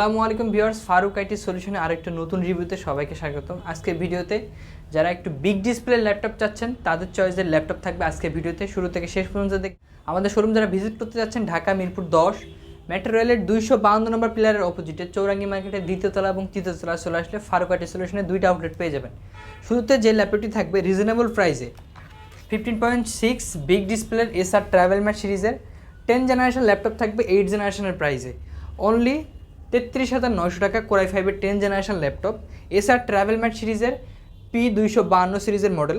আসসালামু আলাইকুম viewers, Faruk IT সলিউশনে আরেকটা নতুন রিভিউতে সবাইকে স্বাগতম। আজকে ভিডিওতে যারা একটু বিগ ডিসপ্লে ল্যাপটপ চাচ্ছেন, তাদের চয়েসের ল্যাপটপ থাকবে আজকে ভিডিওতে। শুরু থেকে শেষ পর্যন্ত দেখ আমাদের শোরুম যারা ভিজিট করতে যাচ্ছেন, ঢাকা, মিরপুর দশ মেট্রো রেলের দুইশো বাউন্ন নম্বর পিলারের অপোজিটে চৌরাঙ্গি মার্কেটের দ্বিতীয়তলা এবং তৃতীয়তলা চলে আসলে ফারুক আইটি সলিউশনে দুইটা আউটলেট পেয়ে যাবেন। শুরুতে যে ল্যাপটপটি থাকবে রিজনেবল প্রাইসে ফিফটিন পয়েন্ট সিক্স বিগ ডিসপ্লের এসআর ট্রাভেল ম্যাট সিরিজের টেন জেনারেশন ল্যাপটপ থাকবে এইট জেনারেশনের প্রাইসে অনলি তেত্রিশ হাজার নয়শো টাকা কোরাই ফাইভের ten generation laptop, SR travel mate সিরিজের পি দুইশো বাহান্ন সিরিজের মডেল,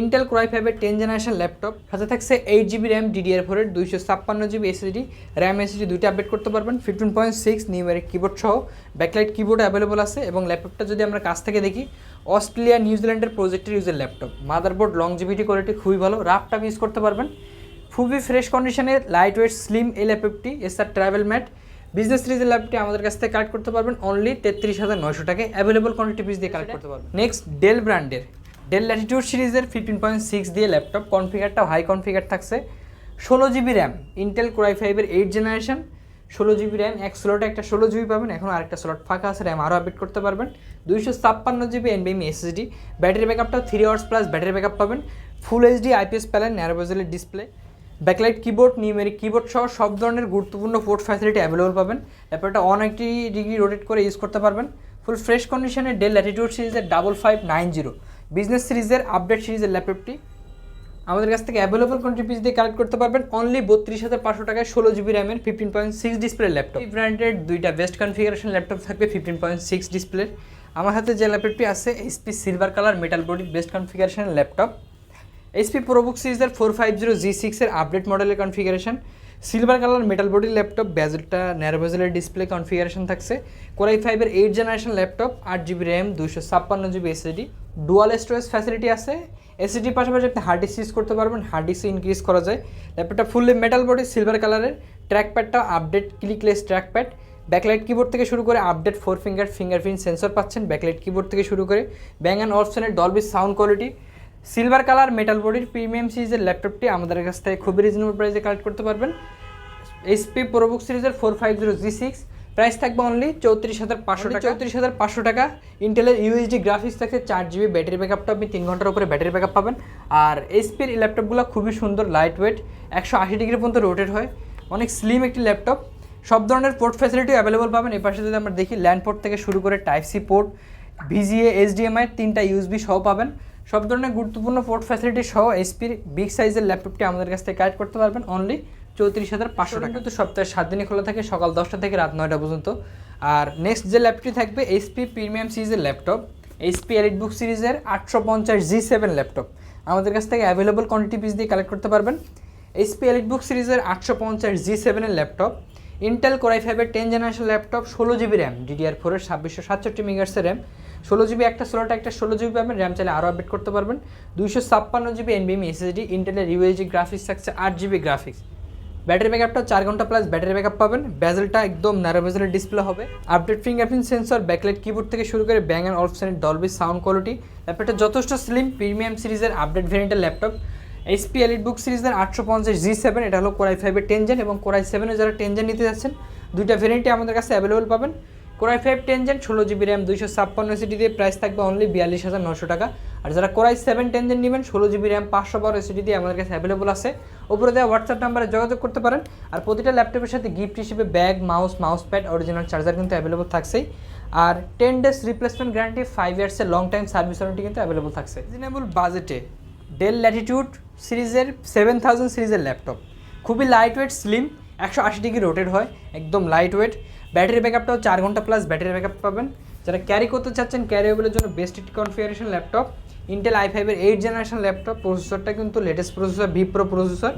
ইন্টেল কোরাই ফাইভের টেন জেনারেশন ল্যাপটপ, সাথে থাকছে এইট জিবি র্যাম ডিডিআর ফোরের দুইশো ছাপ্পান্ন জিবি এসএসডি, র্যাম এসএসডি দুইটা আপডেট করতে পারবেন, fifteen point six numeric keyboard সহ, ব্যাকলাইট কিবোর্ড অ্যাভেলেবল আছে এবং ল্যাপটপটা যদি আমরা কাছ থেকে দেখি, অস্ট্রেলিয়া নিউজিল্যান্ডের প্রজেক্টের ইউজের ল্যাপটপ। মাদারবোর্ড লং জিবিটি কোয়ালিটি খুবই ভালো রাফটাপ ইউজ করতে পারবেন। খুবই ফ্রেশ কন্ডিশনে লাইট ওয়েট স্লিম এই ল্যাপটপটি এসআর ট্রাভেল ম্যাট বিজনেস সিরিজের ল্যাপটপটি আমাদের কাছ থেকে কালেক্ট করতে পারবেন অনলি তেত্রিশ হাজার নয়শো টাকায় অ্যাভেলেবল কোয়ান্টিটি পিস দিয়ে কালেক্ট করতে পারবেন। নেক্সট ডেল ব্র্যান্ডের ডেল ল্যাটিটিউড সিরিজের ফিফটিন পয়েন্ট সিক্স দিয়ে ল্যাপটপ কনফিগারটাও হাই কনফিগার থাকছে। ষোলো GB RAM Intel core i ফাইভের এইট জেনারেশন ষোলো জিবি র্যাম এক স্লটে একটা ষোলো জিবি পাবেন। এখন আরেকটা স্লট ফাঁকা আছে র্যাম আরও আপডেট করতে পারবেন। দুইশো ছাপ্পান্ন জিবি এনবিএম SSD battery ব্যাকআপটাও three hours plus battery backup পাবেন। Full HD IPS panel ন্যারোবেজেলের display backlight keyboard numeric keyboard সহ সব ধরনের গুরুত্বপূর্ণ পোর্ট ফ্যাসিলিটি অ্যাভেলেবল পাবেন। ল্যাপটপটা অন এইটি ডিগ্রি রোটেট করে ইউজ করতে পারবেন। ফুল ফ্রেশ কন্ডিশনে ডেল ল্যাটিটিউড সিরিজের double five nine zero business সিরিজের আপডেট সিরিজের ল্যাপটপটি আমাদের কাছ থেকে অ্যাভেলেবল কোয়ান্টিটি পিস দিয়ে কালেক্ট করতে পারবেন। অনলি বত্রিশ হাজার পাঁচশো টাকায় ষোলো জিবি র্যামের fifteen point six display laptop এই ব্র্যান্ডের দুইটা বেস্ট কনফিগারেশন ল্যাপটপ থাকবে ফিফটিন পয়েন্ট সিক্স ডিসপ্লের আমার হাতে যে ল্যাপটপটি আছে HP silver colour metal body best configuration laptop HP ProBook সিরিজের ফোর ফাইভ জিরো জি সিক্সের আপডেট মডেলের configuration silver colour metal body laptop ব্যাজেলটা narrow বেজেলের ডিসপ্লে কনফিগারেশন থাকছে কোরাই ফাইভের এইট জেনারেশন ল্যাপটপ আট জিবি র্যাম দুশো ছাপ্পান্ন GB SSD dual storage facility আছে। এসএসডির পাশাপাশি আপনি হার্ড ডিস্ক ইউজ করতে পারবেন হার্ড ডিস্ক ইনক্রিজ করা যায়। ল্যাপটপটা ফুললি মেটাল বডি সিলভার কালারের ট্র্যাকপ্যাডটা update clickless trackpad backlight keyboard থেকে শুরু করে update four finger fingerprint sensor পাচ্ছেন ব্যাকলাইট কিবোর্ড থেকে শুরু করে। ব্যাং অ্যান্ড অপশনের Dolby sound quality silver colour metal বডির প্রিমিয়াম সিরিজের ল্যাপটপটি আমাদের কাছ থেকে খুবই রিজনেবল প্রাইসে কালেক্ট করতে পারবেন। এইচপি প্রোবুক সিরিজের four five zero G six price থাকবে অনলি চৌত্রিশ হাজার পাঁচশো টাকা। চৌত্রিশ হাজার পাঁচশো টাকা। ইন্টেলের ইউএসডি গ্রাফিক্স থাকছে চার জিবি ব্যাটারি ব্যাকআপটা আপনি তিন ঘণ্টার উপরে ব্যাটারি ব্যাকআপ পাবেন। আর এই ল্যাপটপগুলো খুবই সুন্দর লাইট ওয়েট একশো আশি ডিগ্রি পর্যন্ত রোটেট হয়। অনেক স্লিম একটি ল্যাপটপ সব ধরনের পোর্ট ফ্যাসিলিটি অ্যাভেলেবল পাবেন। এই পাশে যদি আমরা দেখি ল্যান্ড পোর্ট থেকে শুরু করে type C port VGA HDMI তিনটা ইউএসবি সহ পাবেন। সব ধরনের গুরুত্বপূর্ণ পোর্ট ফ্যাসিলিটি সহ এসপির বিগ সাইজের ল্যাপটপটি আমাদের কাছ থেকে কালেক্ট করতে পারবেন অনলি চৌত্রিশ হাজার পাঁচশো টাকা। কিন্তু সপ্তাহে সাত দিনই খোলা থাকে, সকাল দশটা থেকে রাত নয়টা পর্যন্ত। আর নেক্সট যে ল্যাপটপটি থাকবে এইচপি প্রিমিয়াম সিরিজের ল্যাপটপ এইচপি এলিট বুক সিরিজের আটশো পঞ্চাশ জি সেভেন ল্যাপটপ আমাদের কাছ থেকে অ্যাভেলেবল কোয়ান্টিটি পিস দিয়ে কালেক্ট করতে পারবেন। এইচপি এলিট বুক সিরিজের আটশো পঞ্চাশ জি সেভেনের ল্যাপটপ ইন্টেল কোরাই ফাইভের টেন জেনারেশন ল্যাপটপ ষোলো জিবি র্যাম ডিডিআর ফোরের ছাব্বিশশো সাতষট্টি মেগার্সের র্যাম ষোলো জিবি একটা ষোলোটা একটা ষোলো জিবি পাবেন র্যাম চাইলে আরও আপডেট করতে পারবেন। দুইশো ছাপ্পান্ন জিবি এনবিএম এসএসডি ইন্টেলের ইউএসডি গ্রাফিক্স থাকছে আট জিবি গ্রাফিক্স ব্যাটারি ব্যাকআপটা চার ঘণ্টা প্লাস ব্যাটারি ব্যাকআপ পাবেন। ব্যাজেলটা একদম ন্যারো বেজেলের ডিসপ্লে হবে। Update fingerprint sensor backlight keyboard থেকে শুরু করে ব্যাং অ্যান্ড অপশনের ডলবি সাউন্ড কোয়ালিটি ল্যাপটপটা যথেষ্ট স্লিম প্রিমিয়াম সিরিজের আপডেট ভেরিয়েন্টের ল্যাপটপ এইচপি এলিট বুক সিরিজের আটশো পঞ্চাশ জি সেভেন এটা হলো কোরাই ফাইভের টেনজেন এবং কোরাই সেভেনে যারা টেনজেন নিতে যাচ্ছেন, দুইটা ভেরিয়েন্টই আমাদের কাছে অ্যাভেলেবল পাবেন। Core i five ten gen ষোলো জিবি র্যাম দুইশো ছাপ্পান্ন দিয়ে প্রাইস থাকবে অনলি বিয়াল্লিশ হাজার নশো টাকা। আর যারা কোরাই সেভেন টেন জেন নেবেন, ষোলো জিবি র্যাম পাঁচশো বারো দিয়ে আমাদের কাছে অ্যাভেলেবল আছে। উপরে দেওয়া হোয়াটসঅ্যাপ নাম্বারে যোগাযোগ করতে পারেন। আর প্রতিটা ল্যাপটপের সাথে গিফট হিসেবে bag mouse mouse pad original charger কিন্তু অ্যাভেলেবল থাকছেই। আর ten days replacement guarantee five ইয়ার্সের long time service warranty কিন্তু অ্যাভেলেবল থাকছে। রিজনেবল বাজেটে ডেল ল্যাটিটিউড সিরিজের সেভেন থাউজেন্ড সিরিজের ল্যাপটপ খুবই লাইট ওয়েট স্লিম একশো আশি ডিগ্রি রোটেড হয়, একদম লাইট ওয়েট ব্যাটারি ব্যাকআপটাও চার ঘণ্টা প্লাস ব্যাটারি ব্যাকআপ পাবেন। যারা ক্যারি করতে চাচ্ছেন ক্যারিয়েবলের জন্য best configuration laptop Intel I ফাইভের এইট জেনারেশন ল্যাপটপ প্রসেসরটা কিন্তু latest processor V pro processor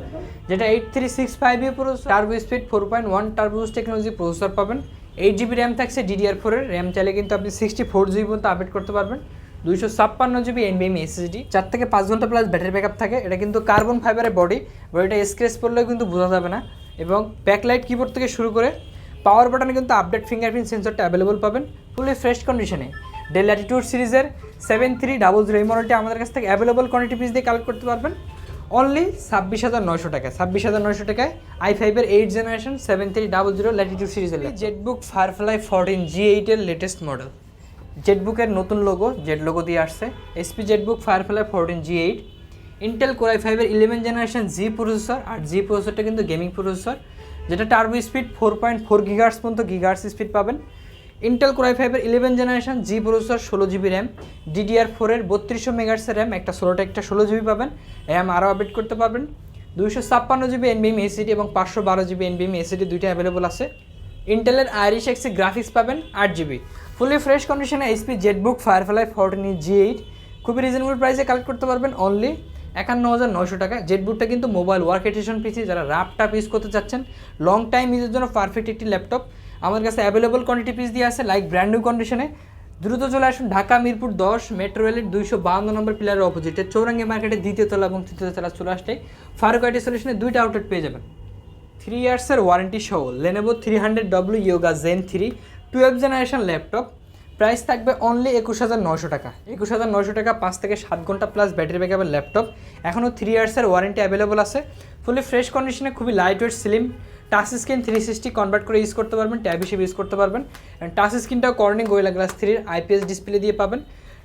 যেটা eight three six five A processor turbo speed four point one turbos technology processor পাবেন। এইট জিবি র্যাম থাকছে ডিডিআর ফোরের RAM চাইলে কিন্তু আপনি সিক্সটি ফোর জিবি পর্যন্ত আপডেট করতে পারবেন। দুইশো ছাপ্পান্ন জিবি এনবিএম এসএসডি চার থেকে পাঁচ ঘণ্টা প্লাস ব্যাটারি ব্যাকআপ থাকে। এটা কিন্তু কার্বন ফাইবারের বডি বডিটা স্ক্রেচ পড়লেও কিন্তু বোঝা যাবে না। এবং ব্যাকলাইট কিবোর্ড থেকে শুরু করে পাওয়ার বাটনে কিন্তু আপডেট ফিঙ্গারপ্রিন্ট সেন্সরটা অ্যাভেলেবল পাবেন ফুলি ফ্রেশ কন্ডিশনে ডেল ল্যাটিটিউড সিরিজের সেভেন থ্রি ডাবল জিরো এই মডেলটি আমাদের কাছ থেকে অ্যাভেলেবল কোয়ান্টিটি পিস দিয়ে কালেক্ট করতে পারবেন। অনলি ছাব্বিশ হাজার নয়শো টাকায় ছাব্বিশ হাজার নয়শো টাকায় আই ফাইভের eight generation seven three double zero Latitude সিরিজের জেটবুক ফায়ারফ্লাই ফোরটিন জি এইটের লেটেস্ট মডেল জেটবুকের নতুন লোগো জেট লোগো দিয়ে আসছে। SP ZBook Firefly fourteen G eight Intel core i ফাইভের ইলেভেন জেনারেশন জি প্রসেসর আর জি প্রসেসরটা কিন্তু গেমিং প্রসেসর যেটা turbo speed four point four gigahertz পর্যন্ত গিগার্স স্পিড পাবেন। ইন্টেল কোরাই ফাইভের ইলেভেন জেনারেশন জি প্রসেসর ষোলো জিবি র্যাম ডিডিআর ফোরের বত্রিশশো মেগার্সের র্যাম একটা ষোলোটা একটা ষোলো জিবি পাবেন। র্যাম আরও আপডেট করতে পারবেন। দুইশো ছাপ্পান্ন জিবি এনবিএম এসিডি এবং পাঁচশো বারো জিবি এনবিএম এসিডি দুইটা অ্যাভেলেবল আছে। ইন্টেলের আইরিশ এক্সি গ্রাফিক্স পাবেন আট জিবি ফুলি ফ্রেশ কন্ডিশনে HP ZBook Firefly fourteen G eight খুবই রিজনেবল প্রাইসে কালেক্ট করতে পারবেন অনলি একান্ন হাজার নয়শো টাকা জেটবুকটা কিন্তু মোবাইল ওয়ার্ক এডিশন পিসি যারা র্যাপটপ ইউজ করতে চাচ্ছেন লং টাইম ইউজের জন্য পারফেক্ট একটি ল্যাপটপ আমার কাছে অ্যাভেলেবল কোয়ান্টিটি পিস দিয়ে আছে লাইক ব্র্যান্ড নিউ কন্ডিশনে দ্রুত চলে আসুন ঢাকা মিরপুর দশ মেট্রো রেলের দুইশো বাহান্ন নম্বর পিলারের অপোজিটে চৌরাঙ্গি মার্কেটে দ্বিতীয় তলা এবং তৃতীয় তলা চলে আসলেই ফারুক আইটি সলিউশনে দুইটা আউটলেট পেয়ে যাবেন। থ্রি ইয়ার্সের ওয়ারেন্টি সহ Lenovo three hundred W Yoga gen three twelve generation laptop price থাকবে অনলি একুশ হাজার নশো টাকা। একুশ হাজার নশো টাকা পাঁচ থেকে সাত ঘণ্টা প্লাস ব্যাটারি ব্যাকআপের ল্যাপটপ এখনও থ্রি ইয়ার্সের ওয়ারেন্টি অ্যাভেলেবল আছে। ফুলি ফ্রেশ কন্ডিশনে খুবই light weight slim touch screen three sixty convert করে ইউজ করতে পারবেন ট্যাব হিসেবে ইউজ করতে পারবেন। টাচ স্ক্রিনটাও কর্নিং গোয়েলা গ্লাস থ্রির আইপিএস ডিসপ্লে দিয়ে পাবেন।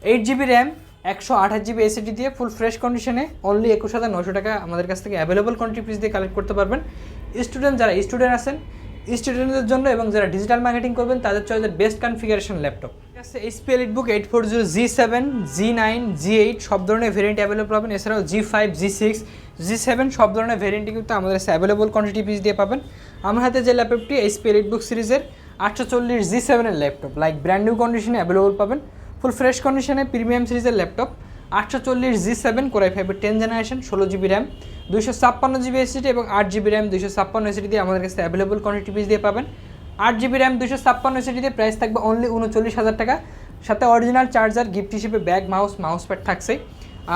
এইট জিবি র্যাম একশো আঠাশ জিবি এসিডি দিয়ে ফুল ফ্রেশ কন্ডিশনে অনলি একুশ হাজার নশো টাকা আমাদের কাছ থেকে অ্যাভেলেবল কন্ট্রি পিস দিয়ে কালেক্ট করতে পারবেন। স্টুডেন্ট যারা স্টুডেন্ট আছেন স্টুডেন্টদের জন্য এবং যারা ডিজিটাল মার্কেটিং করবেন, তাদের চয়েসের বেস্ট কনফিগারেশন ল্যাপটপ আছে HP elite book eight four zero G seven G nine G eight সব ধরনের ভেরিয়েন্ট অ্যাভেলেবল পাবেন। এছাড়াও G five G six G seven সব ধরনের ভেরিয়েন্টই কিন্তু আমাদের কাছে অ্যাভেলেবল কোয়ান্টিটি পিস দিয়ে পাবেন। আমার হাতে যে ল্যাপটপটি এইচপি এলিট বুক সিরিজের আটশো চল্লিশ জি সেভেনের ল্যাপটপ লাইক ব্র্যান্ড নিউ কন্ডিশনে অ্যাভেলেবল পাবেন। ফুল ফ্রেশ কন্ডিশনে প্রিমিয়াম সিরিজের ল্যাপটপ আটশো চল্লিশ জি সেভেন, কোরাই ফাইভের টেন জেনারেশন, ষোলো জিবি র্যাম, দুইশো ছাপ্পান্ন জিবি এসিডি এবং আট জিবি র্যাম দুশো ছাপ্পান্ন এসিডি দিয়ে আমাদের কাছে অ্যাভেলেবল কোয়ান্টিটি পিস দিয়ে পাবেন। আট জিবি র্যাম দুশো ছাপ্পান্ন এসিডি দিয়ে প্রাইস থাকবে অনলি উনচল্লিশ হাজার টাকা। সাথে অরিজিনাল চার্জার গিফট হিসেবে ব্যাগ মাউস মাউস প্যাড থাকছে।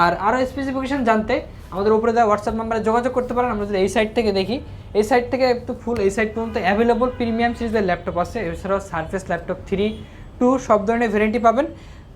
আর আরও স্পেসিফিকেশন জানতে আমাদের উপরে দেওয়া হোয়াটসঅ্যাপ নাম্বারে যোগাযোগ করতে পারেন। আমরা যদি এই সাইড থেকে দেখি, এই সাইড থেকে একটু ফুল এই সাইড পর্যন্ত অ্যাভেলেবল প্রিমিয়াম সিরিজের ল্যাপটপ আছে। এছাড়াও সার্ফেস ল্যাপটপ থ্রি টু সব ধরনের ভ্যারাইটি পাবেন।